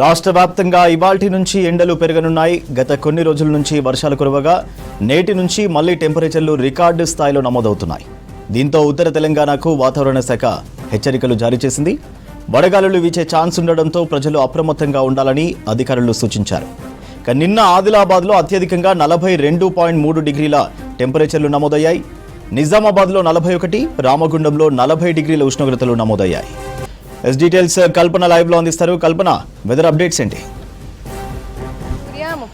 రాష్ట్ర వ్యాప్తంగా ఇవాల్టి నుంచి ఎండలు పెరగనున్నాయి. గత కొన్ని రోజుల నుంచి వర్షాలు కురవగా నేటి నుంచి మళ్ళీ టెంపరేచర్లు రికార్డు స్థాయిలో నమోదవుతున్నాయి. దీంతో ఉత్తర తెలంగాణకు వాతావరణ శాఖ హెచ్చరికలు జారీ చేసింది. వడగాలులు వీచే ఛాన్స్ ఉండడంతో ప్రజలు అప్రమత్తంగా ఉండాలని అధికారులు సూచించారు. నిన్న ఆదిలాబాద్లో అత్యధికంగా నలభై రెండు పాయింట్ మూడు డిగ్రీల టెంపరేచర్లు నమోదయ్యాయి. నిజామాబాద్లో నలభై ఒకటి రామగుండంలో నలభై డిగ్రీల ఉష్ణోగ్రతలు నమోదయ్యాయి. ఎస్ డీటెయిల్స్ కల్పన లైవ్లో అందిస్తారు. కల్పన వెదర్ అప్డేట్స్ ఏంటి?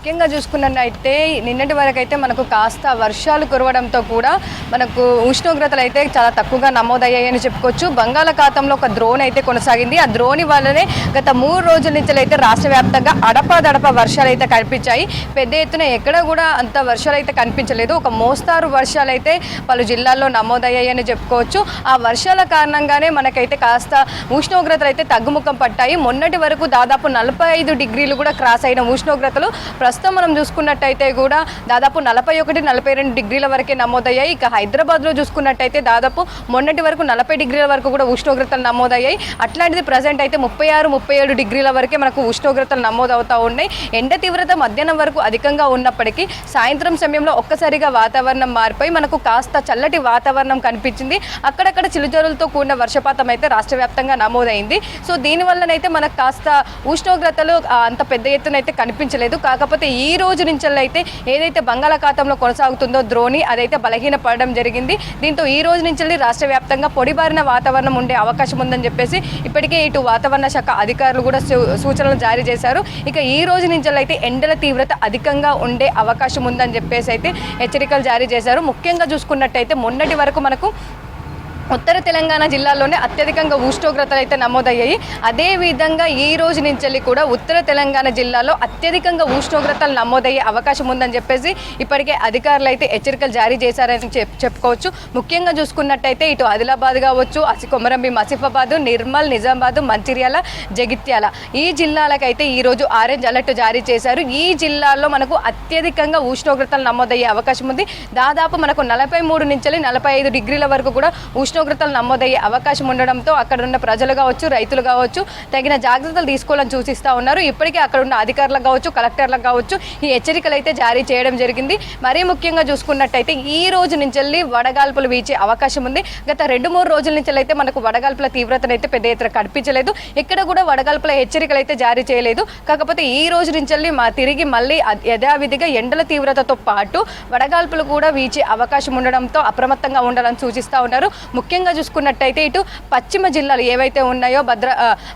ముఖ్యంగా చూసుకున్నట్టయితే నిన్నటి వరకు అయితే మనకు కాస్త వర్షాలు కురవడంతో కూడా మనకు ఉష్ణోగ్రతలు అయితే చాలా తక్కువగా నమోదయ్యాయని చెప్పుకోవచ్చు. బంగాళాఖాతంలో ఒక ద్రోణి అయితే కొనసాగింది. ఆ ద్రోణి వల్లనే గత మూడు రోజుల నుంచి అయితే రాష్ట్ర వ్యాప్తంగా అడపదడప వర్షాలు అయితే కనిపించాయి. పెద్ద ఎత్తున ఎక్కడ కూడా అంత వర్షాలు అయితే కనిపించలేదు. ఒక మోస్తారు వర్షాలు అయితే పలు జిల్లాల్లో నమోదయ్యాయని చెప్పుకోవచ్చు. ఆ వర్షాల కారణంగానే మనకైతే కాస్త ఉష్ణోగ్రతలు అయితే తగ్గుముఖం పట్టాయి. మొన్నటి వరకు దాదాపు నలభై ఐదు డిగ్రీలు కూడా క్రాస్ అయిన ఉష్ణోగ్రతలు ప్రస్తుతం మనం చూసుకున్నట్టయితే కూడా దాదాపు నలభై ఒకటి నలభై రెండు డిగ్రీల వరకే నమోదయ్యాయి. ఇక హైదరాబాద్లో చూసుకున్నట్టయితే దాదాపు మొన్నటి వరకు నలభై డిగ్రీల వరకు కూడా ఉష్ణోగ్రతలు నమోదయ్యాయి. అట్లాంటిది ప్రజెంట్ అయితే ముప్పై ఆరు ముప్పై ఏడు డిగ్రీల వరకే మనకు ఉష్ణోగ్రతలు నమోదవుతూ ఉన్నాయి. ఎండ తీవ్రత మధ్యాహ్నం వరకు అధికంగా ఉన్నప్పటికీ సాయంత్రం సమయంలో ఒక్కసారిగా వాతావరణం మారిపోయి మనకు కాస్త చల్లటి వాతావరణం కనిపించింది. అక్కడక్కడ చిలుజరులతో కూడిన వర్షపాతం అయితే రాష్ట్ర వ్యాప్తంగా నమోదైంది. సో దీనివల్లనైతే మనకు కాస్త ఉష్ణోగ్రతలు అంత పెద్ద ఎత్తున అయితే కనిపించలేదు. కాకపోతే ఈ రోజు నుంచి అయితే ఏదైతే బంగాళాఖాతంలో కొనసాగుతుందో ద్రోణి అదైతే బలహీన పడడం జరిగింది. దీంతో ఈ రోజు నుంచి రాష్ట్ర వ్యాప్తంగా పొడిబారిన వాతావరణం ఉండే అవకాశం ఉందని చెప్పేసి ఇప్పటికే ఇటు వాతావరణ శాఖ అధికారులు కూడా సూ- సూచనలు జారీ చేశారు. ఇక ఈ రోజు నుంచి అయితే ఎండల తీవ్రత అధికంగా ఉండే అవకాశం ఉందని చెప్పేసి అయితే హెచ్చరికలు జారీ చేశారు. ముఖ్యంగా చూసుకున్నట్టయితే మొన్నటి వరకు మనకు ఉత్తర తెలంగాణ జిల్లాలోనే అత్యధికంగా ఉష్ణోగ్రతలు అయితే నమోదయ్యాయి. అదేవిధంగా ఈ రోజు నుంచి వెళ్ళి కూడా ఉత్తర తెలంగాణ జిల్లాలో అత్యధికంగా ఉష్ణోగ్రతలు నమోదయ్యే అవకాశం ఉందని చెప్పేసి ఇప్పటికే అధికారులు అయితే హెచ్చరికలు జారీ చేశారని చెప్ చెప్పుకోవచ్చు. ముఖ్యంగా చూసుకున్నట్టయితే ఇటు ఆదిలాబాద్ కావచ్చు అసి కొమరంభీం ఆసిఫాబాద్ నిర్మల్ నిజామాబాద్ మంచిర్యాల జగిత్యాల ఈ జిల్లాలకైతే ఈ రోజు ఆరెంజ్ అలర్ట్ జారీ చేశారు. ఈ జిల్లాల్లో మనకు అత్యధికంగా ఉష్ణోగ్రతలు నమోదయ్యే అవకాశం ఉంది. దాదాపు మనకు నలభై మూడు నుంచి నలభై ఐదు డిగ్రీల వరకు కూడా ఉష్ణోగ్రతలు నమోదయ్యే అవకాశం ఉండడంతో అక్కడ ఉన్న ప్రజలు కావచ్చు రైతులు కావచ్చు తగిన జాగ్రత్తలు తీసుకోవాలని సూచిస్తూ ఉన్నారు. ఇప్పటికే అక్కడ ఉన్న అధికారులకు కావచ్చు కలెక్టర్లకు కావచ్చు ఈ హెచ్చరికలు అయితే జారీ చేయడం జరిగింది. మరీ ముఖ్యంగా చూసుకున్నట్టయితే ఈ రోజు నుంచి వెళ్ళి వడగాల్పులు వీచే అవకాశం ఉంది. గత రెండు మూడు రోజుల నుంచి అయితే మనకు వడగాల్పుల తీవ్రతను అయితే పెద్ద ఎత్తున కనిపించలేదు. ఇక్కడ కూడా వడగాల్పుల హెచ్చరికలు అయితే జారీ చేయలేదు. కాకపోతే ఈ రోజు నుంచి వెళ్ళి మా తిరిగి మళ్ళీ యథావిధిగా ఎండల తీవ్రతతో పాటు వడగాల్పులు కూడా వీచే అవకాశం ఉండడంతో అప్రమత్తంగా ఉండాలని సూచిస్తూ ఉన్నారు. ముఖ్యంగా చూసుకున్నట్టయితే ఇటు పశ్చిమ జిల్లాలు ఏవైతే ఉన్నాయో భద్ర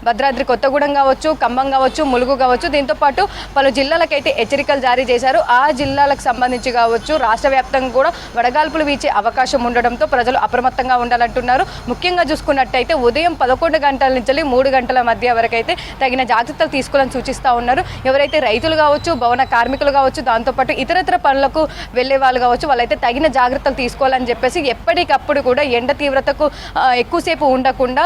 భద్రాద్రి కొత్తగూడెం కావచ్చు ఖమ్మం కావచ్చు ములుగు కావచ్చు దీంతో పాటు పలు జిల్లాలకైతే హెచ్చరికలు జారీ చేశారు. ఆ జిల్లాలకు సంబంధించి కావచ్చు రాష్ట్ర వ్యాప్తంగా కూడా వడగాల్పులు వీచే అవకాశం ఉండడంతో ప్రజలు అప్రమత్తంగా ఉండాలంటున్నారు. ముఖ్యంగా చూసుకున్నట్టయితే ఉదయం పదకొండు గంటల నుంచి మూడు గంటల మధ్య వరకైతే తగిన జాగ్రత్తలు తీసుకోవాలని సూచిస్తూ ఉన్నారు. ఎవరైతే రైతులు కావచ్చు భవన కార్మికులు కావచ్చు దాంతోపాటు ఇతరతర పనులకు వెళ్ళే వాళ్ళు కావచ్చు వాళ్ళైతే తగిన జాగ్రత్తలు తీసుకోవాలని చెప్పేసి ఎప్పటికప్పుడు కూడా ఎండ తీవ్రతకు ఎక్కువసేపు ఉండకుండా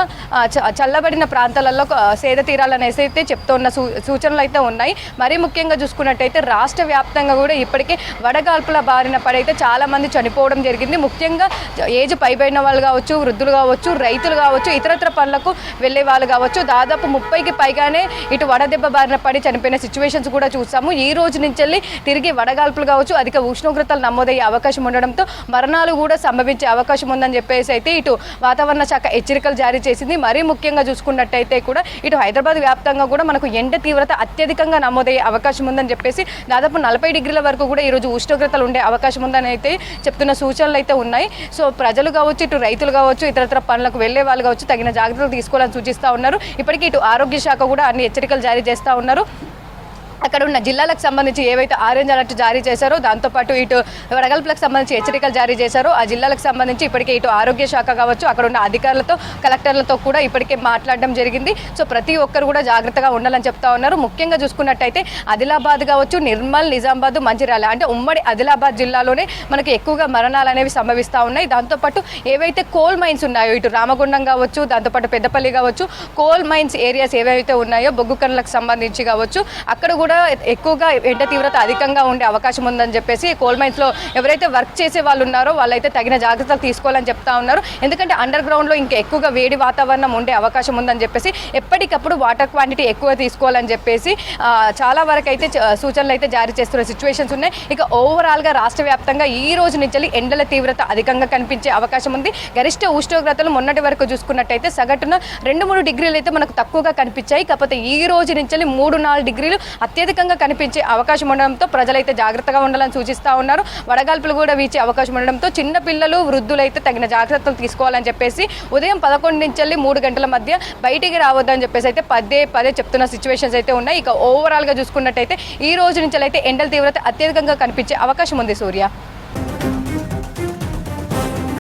చ- చల్లబడిన ప్రాంతాలలో సేద తీరాలనేసి అయితే చెప్తున్న సూ సూచనలు అయితే ఉన్నాయి. మరీ ముఖ్యంగా చూసుకున్నట్టయితే రాష్ట్ర వ్యాప్తంగా కూడా ఇప్పటికే వడగాల్పుల బారిన పడైతే చాలా మంది చనిపోవడం జరిగింది. ముఖ్యంగా ఏజ్ పైబడిన వాళ్ళు కావచ్చు వృద్ధులు కావచ్చు రైతులు కావచ్చు ఇతరత్ర పనులకు వెళ్ళే వాళ్ళు కావచ్చు దాదాపు ముప్పైకి పైగానే ఇటు వడదెబ్బ బారిన పడి చనిపోయిన సిచ్యువేషన్స్ కూడా చూసాము. ఈ రోజు నుంచి వెళ్ళి తిరిగి వడగాల్పులు కావచ్చు అధిక ఉష్ణోగ్రతలు నమోదయ్యే అవకాశం ఉండడంతో మరణాలు కూడా సంభవించే అవకాశం ఉందని చెప్పేసి అయితే ఇటు వాతావరణ శాఖ హెచ్చరికలు జారీ చేసింది. మరీ ముఖ్యంగా చూసుకున్నట్టయితే కూడా ఇటు హైదరాబాద్ వ్యాప్తంగా కూడా మనకు ఎండ తీవ్రత అత్యధికంగా నమోదయ్యే అవకాశం ఉందని చెప్పేసి దాదాపు నలభై డిగ్రీల వరకు కూడా ఈరోజు ఉష్ణోగ్రతలు ఉండే అవకాశం ఉందని అయితే చెప్తున్న సూచనలు అయితే ఉన్నాయి. సో ప్రజలు కావచ్చు ఇటు రైతులు కావచ్చు ఇతరత్ర పనులకు వెళ్ళే వాళ్ళు కావచ్చు తగిన జాగ్రత్తలు తీసుకోవాలని సూచిస్తూ ఉన్నారు. ఇప్పటికీ ఇటు ఆరోగ్య శాఖ కూడా అన్ని హెచ్చరికలు జారీ చేస్తూ ఉన్నారు. అక్కడ ఉన్న జిల్లాలకు సంబంధించి ఏవైతే ఆరెంజ్ అలర్ట్ జారీ చేశారో దాంతోపాటు ఇటు వడగల్పులకు సంబంధించి హెచ్చరికలు జారీ చేశారో ఆ జిల్లాలకు సంబంధించి ఇప్పటికే ఇటు ఆరోగ్య శాఖ కావచ్చు అక్కడ ఉన్న అధికారులతో కలెక్టర్లతో కూడా ఇప్పటికే మాట్లాడడం జరిగింది. సో ప్రతి ఒక్కరు కూడా జాగ్రత్తగా ఉండాలని చెప్తా ఉన్నారు. ముఖ్యంగా చూసుకున్నట్టయితే ఆదిలాబాద్ కావచ్చు నిర్మల్ నిజామాబాద్ మంచిర్యాల అంటే ఉమ్మడి ఆదిలాబాద్ జిల్లాలోనే మనకి ఎక్కువగా మరణాలు అనేవి సంభవిస్తూ ఉన్నాయి. దాంతోపాటు ఏవైతే కోల్ మైన్స్ ఉన్నాయో ఇటు రామగుండం కావచ్చు దాంతోపాటు పెద్దపల్లి కావచ్చు కోల్ మైన్స్ ఏరియాస్ ఏవైతే ఉన్నాయో బొగ్గు కనులకు సంబంధించి కావచ్చు అక్కడ కూడా ఎక్కువగా ఎండ తీవ్రత అధికంగా ఉండే అవకాశం ఉందని చెప్పేసి కోల్ మైన్స్లో ఎవరైతే వర్క్ చేసే వాళ్ళు ఉన్నారో వాళ్ళైతే తగిన జాగ్రత్తలు తీసుకోవాలని చెప్తా ఉన్నారు. ఎందుకంటే అండర్ గ్రౌండ్లో ఇంకా ఎక్కువగా వేడి వాతావరణం ఉండే అవకాశం ఉందని చెప్పేసి ఎప్పటికప్పుడు వాటర్ క్వాంటిటీ ఎక్కువ తీసుకోవాలని చెప్పేసి చాలా వరకు అయితే సూచనలు అయితే జారీ చేస్తున్న సిచ్యువేషన్స్ ఉన్నాయి. ఇక ఓవరాల్గా రాష్ట్ర వ్యాప్తంగా ఈ రోజు నుంచి ఎండల తీవ్రత అధికంగా కనిపించే అవకాశం ఉంది. గరిష్ట ఉష్ణోగ్రతలు మొన్నటి వరకు చూసుకున్నట్టయితే సగటున రెండు మూడు డిగ్రీలు అయితే మనకు తక్కువగా కనిపించాయి. కాకపోతే ఈ రోజు నుంచి మూడు నాలుగు డిగ్రీలు అత్యధికంగా కనిపించే అవకాశం ఉండడంతో ప్రజలైతే జాగ్రత్తగా ఉండాలని సూచిస్తూ ఉన్నారు. వడగాల్పులు కూడా వీచే అవకాశం ఉండడంతో చిన్న పిల్లలు వృద్ధులైతే తగిన జాగ్రత్తలు తీసుకోవాలని చెప్పేసి ఉదయం పదకొండు నుంచి వెళ్ళి మూడు గంటల మధ్య బయటికి రావద్దని చెప్పేసి అయితే పదే పదే చెప్తున్న సిచ్యువేషన్స్ అయితే ఉన్నాయి. ఇక ఓవరాల్గా చూసుకున్నట్టయితే ఈ రోజు నుంచి అయితే ఎండల తీవ్రత అత్యధికంగా కనిపించే అవకాశం ఉంది సూర్య.